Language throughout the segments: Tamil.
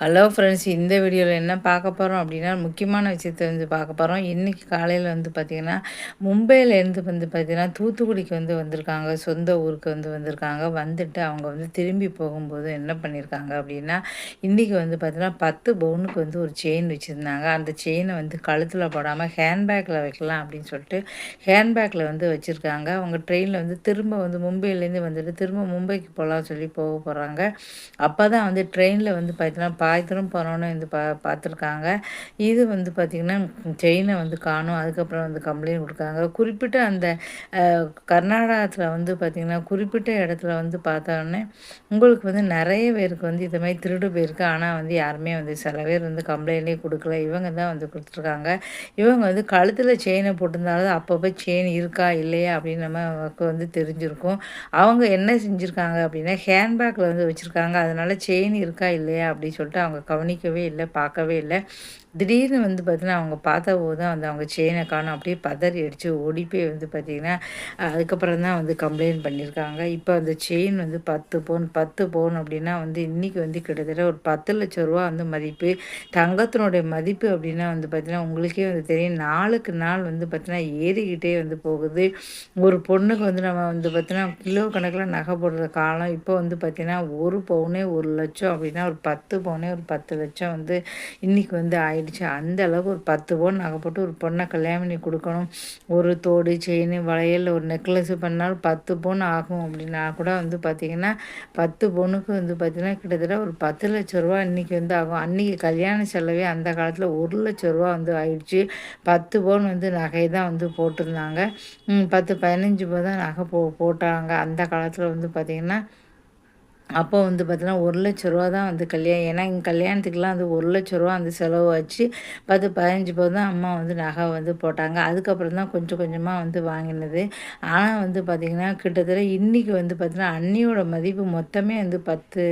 ஹலோ ஃப்ரெண்ட்ஸ் இந்த வீடியோவில் என்ன பார்க்க போகிறோம் அப்படின்னா முக்கியமான விஷயத்தை வந்து பார்க்க போகிறோம் இன்றைக்கி காலையில் வந்து பார்த்திங்கன்னா மும்பையிலேருந்து வந்து பார்த்திங்கன்னா தூத்துக்குடிக்கு வந்து வந்திருக்காங்க. சொந்த ஊருக்கு வந்து வந்திருக்காங்க. வந்துட்டு அவங்க வந்து திரும்பி போகும்போது என்ன பண்ணியிருக்காங்க அப்படின்னா இன்றைக்கி வந்து பார்த்திங்கன்னா பத்து பவுனுக்கு வந்து ஒரு செயின் வச்சுருந்தாங்க. அந்த செயினை வந்து கழுத்தில் போடாமல் ஹேண்ட்பேக்கில் வைக்கலாம் அப்படின்னு சொல்லிட்டு ஹேண்ட்பேக்கில் வந்து வச்சுருக்காங்க. அவங்க ட்ரெயினில் வந்து திரும்ப வந்து மும்பையிலேருந்து வந்துட்டு திரும்ப மும்பைக்கு போகலாம்னு சொல்லி போக போகிறாங்க அப்போ தான் வந்து ட்ரெயினில் வந்து பார்த்திங்கன்னா காகிதம் போனோன்னு வந்து பா பார்த்துருக்காங்க. இது வந்து பார்த்திங்கன்னா செயினை வந்து காணும். அதுக்கப்புறம் வந்து கம்ப்ளைண்ட் கொடுக்காங்க குறிப்பிட்ட அந்த கர்நாடகத்தில் வந்து பார்த்திங்கன்னா குறிப்பிட்ட இடத்துல வந்து பார்த்தோன்னே உங்களுக்கு வந்து நிறைய பேருக்கு வந்து இது மாதிரி திருடு போயிருக்கு. ஆனால் வந்து யாருமே வந்து சில பேர் வந்து கம்ப்ளைண்ட்டே கொடுக்கல. இவங்க தான் வந்து கொடுத்துருக்காங்க. இவங்க வந்து கழுத்தில் செயினை போட்டிருந்தாலும் அப்பப்போ செயின் இருக்கா இல்லையா அப்படின்னு நமக்கு வந்து தெரிஞ்சிருக்கும். அவங்க என்ன செஞ்சுருக்காங்க அப்படின்னா ஹேண்ட்பேக்கில் வந்து வச்சுருக்காங்க. அதனால் செயின் இருக்கா இல்லையா அப்படின்னு சொல்லிட்டு அவங்க கவனிக்கவே இல்லை பார்க்கவே இல்லை. திடீர்னு வந்து பார்த்தீங்கன்னா அவங்க பார்த்த போது தான் வந்து அவங்க செயினை காணும் அப்படியே பதறி அடித்து ஓடி போய் வந்து பார்த்திங்கன்னா அதுக்கப்புறம் தான் வந்து கம்ப்ளைண்ட் பண்ணியிருக்காங்க. இப்போ அந்த செயின் வந்து பத்து பவுன் பத்து பவுன் அப்படின்னா வந்து இன்றைக்கி வந்து கிட்டத்தட்ட ஒரு பத்து லட்ச ரூபா வந்து மதிப்பு. தங்கத்தினுடைய மதிப்பு அப்படின்னா வந்து பார்த்திங்கன்னா உங்களுக்கே வந்து தெரியும். நாளுக்கு நாள் வந்து பார்த்திங்கன்னா ஏறிக்கிட்டே வந்து போகுது. ஒரு பொண்ணுக்கு வந்து நம்ம வந்து பார்த்திங்கன்னா கிலோ கணக்கில் நகை போடுற காலம் இப்போ வந்து பார்த்திங்கன்னா ஒரு பவுனே ஒரு லட்சம் அப்படின்னா ஒரு பத்து பவுனே ஒரு பத்து லட்சம் வந்து இன்றைக்கி வந்து ஆயிடுச்சு. ஆயிடுச்சு அந்த அளவுக்கு ஒரு பத்து பவுன் நகை போட்டு ஒரு பொண்ணை கல்யாணம் பண்ணி கொடுக்கணும். ஒரு தோடு செயின் வளையல் ஒரு நெக்லஸ் பண்ணாலும் பத்து பவுன் ஆகும் அப்படின்னா கூட வந்து பார்த்திங்கன்னா பத்து பவுனுக்கு வந்து பார்த்திங்கன்னா கிட்டத்தட்ட ஒரு பத்து லட்ச ரூபா இன்றைக்கி வந்து ஆகும். அன்றைக்கி கல்யாண செலவே அந்த காலத்தில் ஒரு லட்ச ரூபா வந்து ஆயிடுச்சு. பத்து பவுன் வந்து நகை தான் வந்து போட்டிருந்தாங்க. பத்து பதினஞ்சு பவுன் தான் நகை போ போட்டாங்க. அந்த காலத்தில் வந்து பார்த்திங்கன்னா அப்போ வந்து பார்த்தீங்கன்னா ஒரு லட்ச ரூபா தான் வந்து கல்யாணம். ஏன்னா எங்கள் கல்யாணத்துக்குலாம் வந்து ஒரு லட்ச ரூபா வந்து செலவு வச்சு பத்து பதினஞ்சு பேர் தான் அம்மா வந்து நகை வந்து போட்டாங்க. அதுக்கப்புறம் தான் கொஞ்சம் கொஞ்சமாக வந்து வாங்கினது. ஆனால் வந்து பார்த்திங்கன்னா கிட்டத்தட்ட இன்றைக்கி வந்து பார்த்திங்கன்னா அன்னியோட மதிப்பு மொத்தமே வந்து பத்து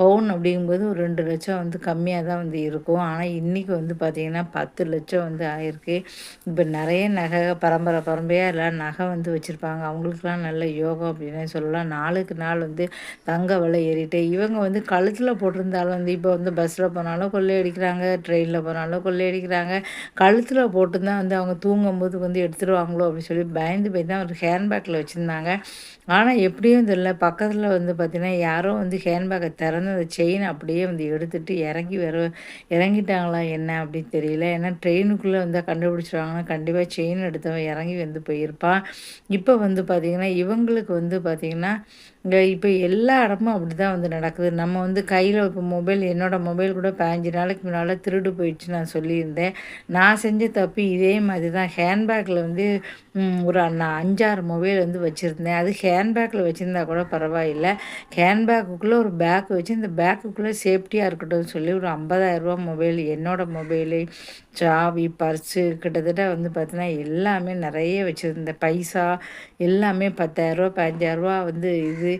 பவுன் அப்படிங்கும்போது ஒரு ரெண்டு லட்சம் வந்து கம்மியாக தான் வந்து இருக்கும். ஆனால் இன்றைக்கி வந்து பார்த்திங்கன்னா பத்து லட்சம் வந்து ஆயிருக்கு. இப்போ நிறைய நகை பரம்பரை பரம்பரையாக எல்லாம் நகை வந்து வச்சுருப்பாங்க. அவங்களுக்குலாம் நல்ல யோகம் அப்படின்னு சொல்லலாம். நாளுக்கு நாள் வந்து தங்க கொள்ளை ஏறிட்டு இவங்க வந்து கழுத்தில் போட்டிருந்தாலும் வந்து இப்போ வந்து பஸ்ஸில் போனாலும் கொள்ளை அடிக்கிறாங்க ட்ரெயினில் போனாலும் கொள்ளையடிக்கிறாங்க கழுத்தில் போட்டு தான் வந்து அவங்க தூங்கும்போது வந்து எடுத்துருவாங்களோ அப்படின்னு சொல்லி பயந்து போய் தான் ஒரு ஹேண்ட்பேக்கில் வச்சுருந்தாங்க. ஆனால் எப்படியும் தெரியல பக்கத்தில் வந்து பார்த்திங்கன்னா யாரோ வந்து ஹேண்ட்பேக்கை திறந்து அந்த செயின் அப்படியே வந்து எடுத்துகிட்டு இறங்கி வர இறங்கிட்டாங்களா என்ன அப்படின்னு தெரியல. ஏன்னா ட்ரெயினுக்குள்ளே வந்து கண்டுபிடிச்சிருவாங்கன்னா கண்டிப்பாக செயின் எடுத்தவன் இறங்கி வந்து போயிருப்பான். இப்போ வந்து பார்த்திங்கன்னா இவங்களுக்கு வந்து பார்த்திங்கன்னா இங்கே இப்போ எல்லா இடமும் அப்படி தான் வந்து நடக்குது. நம்ம வந்து கையில் இப்போ மொபைல் என்னோடய மொபைல் கூட பதினஞ்சு நாளைக்கு முன்னால் திருடு போயிடுச்சு நான் சொல்லியிருந்தேன். நான் செஞ்ச தப்பு இதே மாதிரி தான் ஹேண்ட்பேக்கில் வந்து ஒரு நான் அஞ்சாறு மொபைல் வந்து வச்சுருந்தேன். அது ஹேண்ட்பேக்கில் வச்சுருந்தா கூட பரவாயில்லை. ஹேண்ட்பேக்குள்ளே ஒரு பேக் வச்சு இந்த பேக்குக்குள்ளே சேஃப்டியாக இருக்கட்டும் சொல்லி ஒரு ஐம்பதாயிரரூபா மொபைல் என்னோடய மொபைலு சாவி பர்ஸு கிட்டத்தட்ட வந்து பார்த்தீங்கன்னா எல்லாமே நிறைய வச்சுருந்தேன். பைசா எல்லாமே பத்தாயிரரூபா பதினஞ்சாயிரரூபா வந்து இது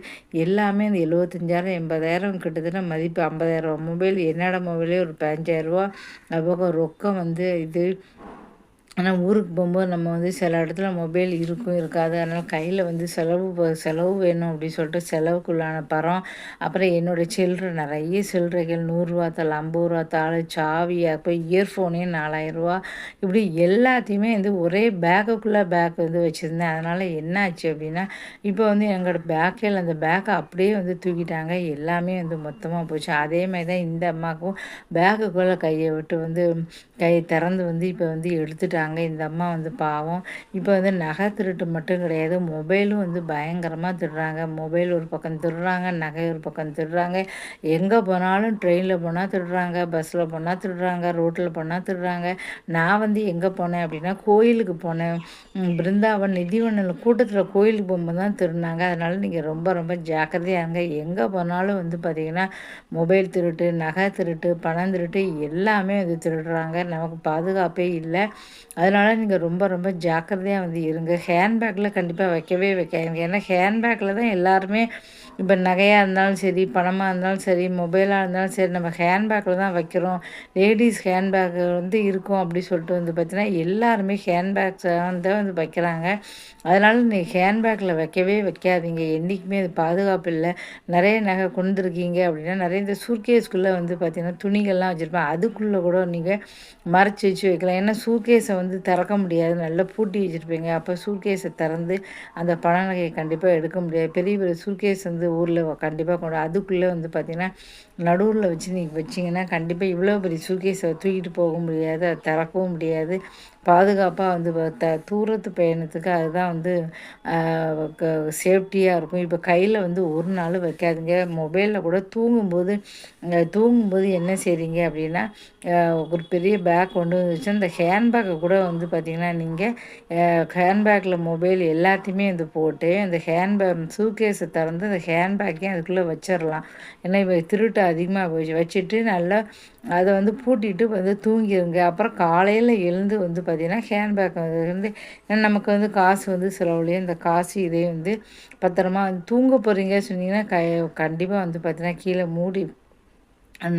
எல்லாமே இந்த எழுபத்தஞ்சாயிரம் எண்பதாயிரம் கிட்டத்தட்ட மதிப்பு ஐம்பதாயிரரூபா மொபைல் என்னோடய மொபைலே ஒரு பதினஞ்சாயிரரூபா அதுபோக ரொக்கம் வந்து இது ஆனால் ஊருக்கு போகும்போது நம்ம வந்து சில இடத்துல மொபைல் இருக்கும் இருக்காது. அதனால் கையில் வந்து செலவு செலவு வேணும் அப்படின்னு சொல்லிட்டு செலவுக்குள்ளான பரம் அப்புறம் என்னோடய சில்லறை நிறைய சில்லறைகள் நூறுரூவா தாள் ஐம்பது ரூபா தாள் சாவி அப்போ இயர்ஃபோனே நாலாயிரரூவா இப்படி எல்லாத்தையுமே வந்து ஒரே பேக்குக்குள்ளே பேக் வந்து வச்சுருந்தேன். அதனால் என்னாச்சு அப்படின்னா இப்போ வந்து எங்களோட பேக்கில் அந்த பேக்கை அப்படியே வந்து தூக்கிட்டாங்க. எல்லாமே வந்து மொத்தமாக போச்சு. அதே மாதிரி தான் இந்த அம்மாவுக்கும் பேக்குக்குள்ளே கையை விட்டு வந்து கையை திறந்து வந்து இப்போ வந்து எடுத்துட்டாங்க. திருடுறாங்க இந்த அம்மா வந்து பாவம். இப்போ வந்து நகை திருட்டு மட்டும் கிடையாது. மொபைலும் வந்து பயங்கரமாக திருடுறாங்க. மொபைல் ஒரு பக்கம் திருடுறாங்க. நகை ஒரு பக்கம் திருடுறாங்க. எங்கே போனாலும் ட்ரெயினில் போனால் திருடுறாங்க. பஸ்ஸில் போனால் திருடுறாங்க. ரோட்டில் போனால் திருடுறாங்க. நான் வந்து எங்கே போனேன் அப்படின்னா கோயிலுக்கு போனேன். பிருந்தாவன் நிதிவனில் கூட்டத்தில் கோயிலுக்கு போகும்போது தான் திருடினாங்க. அதனால் நீங்கள் ரொம்ப ரொம்ப ஜாக்கிரதையாக இருங்க. எங்கே போனாலும் வந்து பார்த்திங்கன்னா மொபைல் திருட்டு நகை திருட்டு பணம் திருட்டு எல்லாமே வந்து திருடுறாங்க. நமக்கு பாதுகாப்பே இல்லை. அதனால் நீங்கள் ரொம்ப ரொம்ப ஜாக்கிரதையாக வந்து இருங்க. ஹேண்ட்பேக்கில் கண்டிப்பாக வைக்கவே வைக்காதீங்க. ஏன்னா ஹேண்ட்பேக்கில் தான் எல்லாருமே இப்போ நகையாக இருந்தாலும் சரி பணமாக இருந்தாலும் சரி மொபைலாக இருந்தாலும் சரி நம்ம ஹேண்ட்பேக்கில் தான் வைக்கிறோம். லேடிஸ் ஹேண்ட்பேக் வந்து இருக்கும் அப்படி சொல்லிட்டு வந்து பார்த்தீங்கன்னா எல்லாருமே ஹேண்ட்பேக்ஸை வந்து வந்து வைக்கிறாங்க. அதனால் நீ ஹேண்ட்பேக்கில் வைக்கவே வைக்காதீங்க. என்றைக்குமே அது பாதுகாப்பு இல்லை. நிறைய நகை கொண்டுருக்கீங்க அப்படின்னா நிறைய இந்த சூர்கேஸ்குள்ளே வந்து பார்த்திங்கன்னா துணிகள்லாம் வச்சுருப்பேன். அதுக்குள்ளே கூட நீங்கள் மறைச்சி வச்சு வைக்கலாம். ஏன்னா சூர்கேஸை வந்து திறக்க முடியாது. நல்லா பூட்டி வச்சுருப்பீங்க. அப்போ சூர்கேஸை திறந்து அந்த பண நகையை கண்டிப்பாக எடுக்க முடியாது. பெரிய பெரிய சூர்கேஸ் வந்து ஊரில் கண்டிப்பாக கொண்டு அதுக்குள்ளே வந்து பார்த்திங்கன்னா நடுவில் வச்சு நீங்கள் வச்சிங்கன்னா கண்டிப்பாக இவ்வளோ பெரிய சூர்கேஸை தூக்கிட்டு போக முடியாது அதை திறக்கவும் முடியாது. பாதுகாப்பாக வந்து த தூரத்து பயணத்துக்கு அதுதான் வந்து சேஃப்டியாக இருக்கும். இப்போ கையில் வந்து ஒரு நாள் வைக்காதுங்க. மொபைலில் கூட தூங்கும்போது தூங்கும்போது என்ன செய்கிறீங்க அப்படின்னா ஒரு பெரிய பேக் கொண்டு வந்துச்சு அந்த ஹேண்ட்பேக்கை கூட வந்து பார்த்திங்கன்னா நீங்கள் ஹேண்ட்பேக்கில் மொபைல் எல்லாத்தையுமே வந்து போட்டு அந்த ஹேண்ட்பேக் சூக்கேஸை திறந்து அந்த ஹேண்ட்பேக்கையும் அதுக்குள்ளே வச்சிடலாம். ஏன்னா இப்போ திருட்டு அதிகமாக வச்சுட்டு நல்லா அதை வந்து பூட்டிட்டு வந்து தூங்கிடுங்க அப்புறம் காலையில் எழுந்து வந்து பார்த்திங்கன்னா ஹேண்ட்பேக் வந்து நமக்கு வந்து காசு வந்து செலவுலையே இந்த காசு இதே வந்து பத்திரமா வந்து தூங்க போகிறீங்க சொன்னீங்கன்னா க கண்டிப்பாக வந்து பார்த்திங்கன்னா கீழே மூடி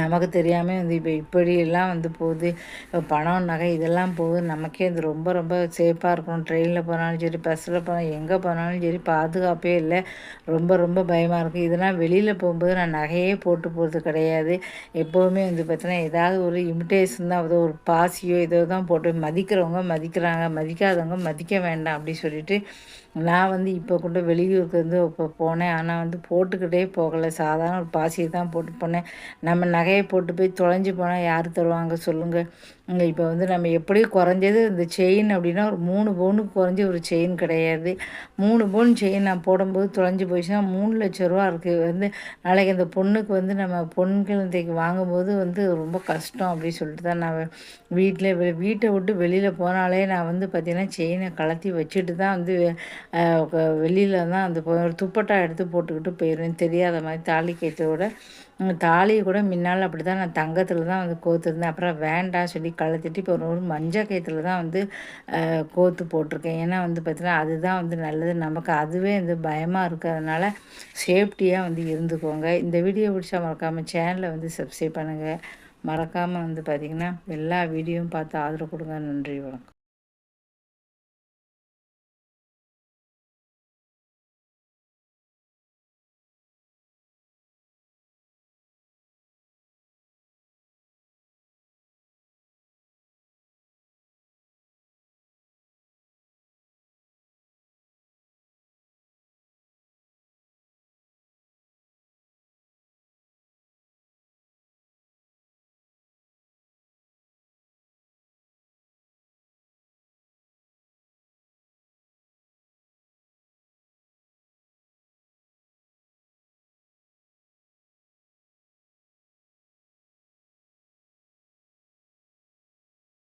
நமக்கு தெரியாமல் வந்து இப்போ இப்படியெல்லாம் வந்து போகுது. பணம் நகை இதெல்லாம் போகுது. நமக்கே இது ரொம்ப ரொம்ப சேஃபாக இருக்கணும். ட்ரெயினில் போனாலும் சரி பஸ்ஸில் போனால் எங்கே போனாலும் சரி பாதுகாப்பே இல்லை. ரொம்ப ரொம்ப பயமாக இருக்குது இதெல்லாம் வெளியில் போகும்போது நான் நகையே போட்டு போகிறது கிடையாது. எப்போவுமே வந்து பார்த்தீங்கன்னா ஏதாவது ஒரு இமிட்டேஷன் தான். ஏதோ ஒரு பாசியோ ஏதோ தான் போட்டு மதிக்கிறவங்க மதிக்கிறாங்க. மதிக்காதவங்க மதிக்க வேண்டாம் அப்படி சொல்லிட்டு நான் வந்து இப்போ கூட வெளியூருக்கு வந்து இப்போ போனேன். ஆனால் வந்து போட்டுக்கிட்டே போகலை. சாதாரண ஒரு பாசியை தான் போட்டு போனேன். நம்ம நகையை போட்டு போய் தொலைஞ்சி போனால் யார் தருவாங்க சொல்லுங்கள் இப்போ வந்து நம்ம எப்படியும் குறைஞ்சது இந்த செயின் அப்படின்னா ஒரு மூணு பவுனுக்கு குறைஞ்சி ஒரு செயின் கிடையாது. மூணு பவுன் செயின் நான் போடும்போது தொலைஞ்சி போயிடுச்சுன்னா மூணு லட்ச ரூபா இருக்குது வந்து நாளைக்கு அந்த பொண்ணுக்கு வந்து நம்ம பொன் குழந்தைக்கு வாங்கும்போது வந்து ரொம்ப கஷ்டம் அப்படின்னு சொல்லிட்டு தான் நான் வீட்டில் வீட்டை விட்டு வெளியில் போனாலே நான் வந்து பார்த்திங்கன்னா செயினை கலத்தி வச்சுட்டு தான் வந்து வெளியில் தான் அந்த ஒரு துப்பட்டா எடுத்து போட்டுக்கிட்டு போயிடுவேன் தெரியாத மாதிரி தாலி கேட்டோட தாலியை கூட முன்னால் அப்படி தான் நான் தங்கத்தில் தான் வந்து கோத்துருந்தேன். அப்புறம் வேண்டாம் சொல்லி கழுத்திட்டு இப்போ ஒரு மஞ்சள் கயிற்றுல தான் வந்து கோத்து போட்டிருக்கேன். ஏன்னா வந்து பார்த்தீங்கன்னா அதுதான் வந்து நல்லது. நமக்கு அதுவே வந்து பயமாக இருக்கிறதுனால சேஃப்டியாக வந்து இருந்துக்கோங்க. இந்த வீடியோ பிடிச்சா மறக்காமல் சேனலை வந்து சப்ஸ்கிரைப் பண்ணுங்கள் மறக்காமல் வந்து பார்த்திங்கன்னா எல்லா வீடியோவும் பார்த்து ஆதரவு கொடுங்க. நன்றி வணக்கம்.